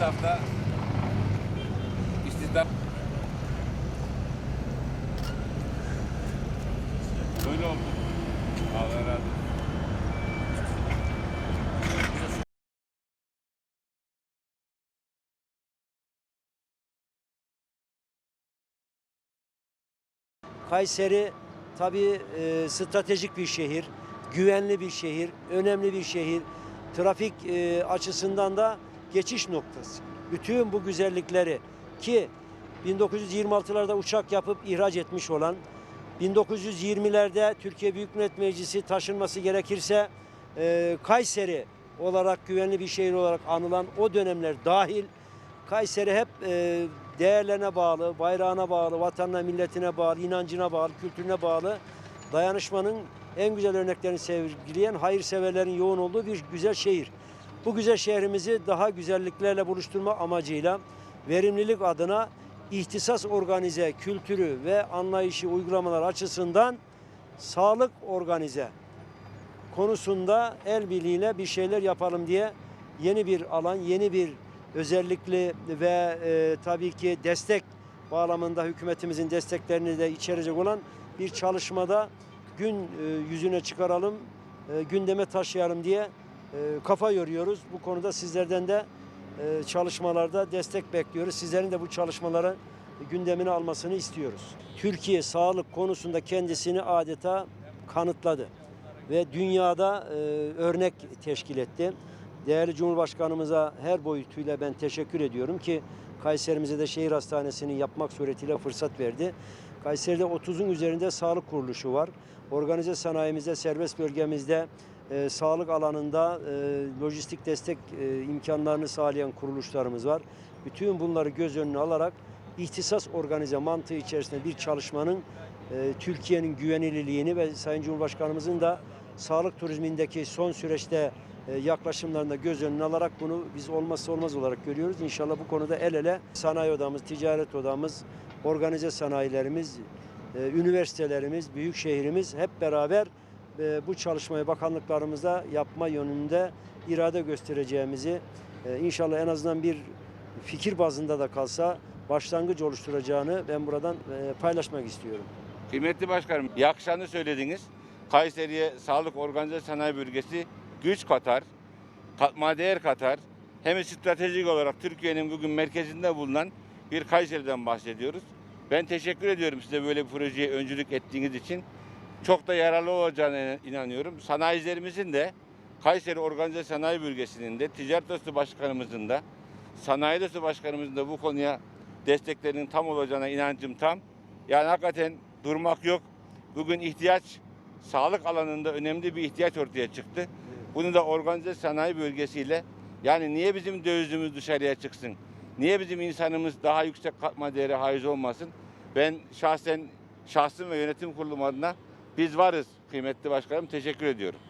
hafta istihdam böyle oldu. Allah razı. Kayseri tabii e, stratejik bir şehir, güvenli bir şehir, önemli bir şehir. Trafik e, açısından da geçiş noktası. Bütün bu güzellikleri ki 1926'larda uçak yapıp ihraç etmiş olan, 1920'lerde Türkiye Büyük Millet Meclisi taşınması gerekirse e, Kayseri olarak güvenli bir şehir olarak anılan o dönemler dahil Kayseri hep e, değerlerine bağlı, bayrağına bağlı, vatanına, milletine bağlı, inancına bağlı, kültürüne bağlı dayanışmanın en güzel örneklerini sergileyen hayırseverlerin yoğun olduğu bir güzel şehir. Bu güzel şehrimizi daha güzelliklerle buluşturma amacıyla verimlilik adına ihtisas organize kültürü ve anlayışı uygulamalar açısından sağlık organize konusunda el birliğiyle bir şeyler yapalım diye yeni bir alan, yeni bir özellikli ve e, tabii ki destek bağlamında hükümetimizin desteklerini de içerecek olan bir çalışmada gün e, yüzüne çıkaralım, e, gündeme taşıyalım diye kafa yoruyoruz. Bu konuda sizlerden de e, çalışmalarda destek bekliyoruz. Sizlerin de bu çalışmaları gündemine almasını istiyoruz. Türkiye sağlık konusunda kendisini adeta kanıtladı ve dünyada e, örnek teşkil etti. Değerli Cumhurbaşkanımıza her boyutuyla ben teşekkür ediyorum ki Kayserimize de şehir hastanesini yapmak suretiyle fırsat verdi. Kayseri'de 30'un üzerinde sağlık kuruluşu var. Organize sanayimizde, serbest bölgemizde e, sağlık alanında e, lojistik destek e, imkanlarını sağlayan kuruluşlarımız var. Bütün bunları göz önüne alarak ihtisas organize mantığı içerisinde bir çalışmanın e, Türkiye'nin güvenilirliğini ve Sayın Cumhurbaşkanımızın da sağlık turizmindeki son süreçte e, yaklaşımlarında göz önüne alarak bunu biz olmazsa olmaz olarak görüyoruz. İnşallah bu konuda el ele sanayi odamız, ticaret odamız, organize sanayilerimiz, e, üniversitelerimiz, büyük şehrimiz hep beraber e, bu çalışmayı bakanlıklarımızda yapma yönünde irade göstereceğimizi e, inşallah en azından bir fikir bazında da kalsa başlangıç oluşturacağını ben buradan e, paylaşmak istiyorum. Kıymetli başkanım, yakışanı söylediniz. Kayseri'ye sağlık organize sanayi bölgesi güç katar, katma değer katar. Hem stratejik olarak Türkiye'nin bugün merkezinde bulunan bir Kayseri'den bahsediyoruz. Ben teşekkür ediyorum size böyle bir projeye öncülük ettiğiniz için. Çok da yararlı olacağına inanıyorum. Sanayicilerimizin de Kayseri Organize Sanayi Bölgesi'nin de Ticaret Odası Başkanımızın da Sanayi Odası Başkanımızın da bu konuya desteklerinin tam olacağına inancım tam. Yani hakikaten durmak yok. Bugün ihtiyaç sağlık alanında önemli bir ihtiyaç ortaya çıktı. Bunu da organize sanayi bölgesiyle yani niye bizim dövizimiz dışarıya çıksın? Niye bizim insanımız daha yüksek katma değeri haiz olmasın? Ben şahsen şahsım ve yönetim kurulum adına biz varız kıymetli başkanım. Teşekkür ediyorum.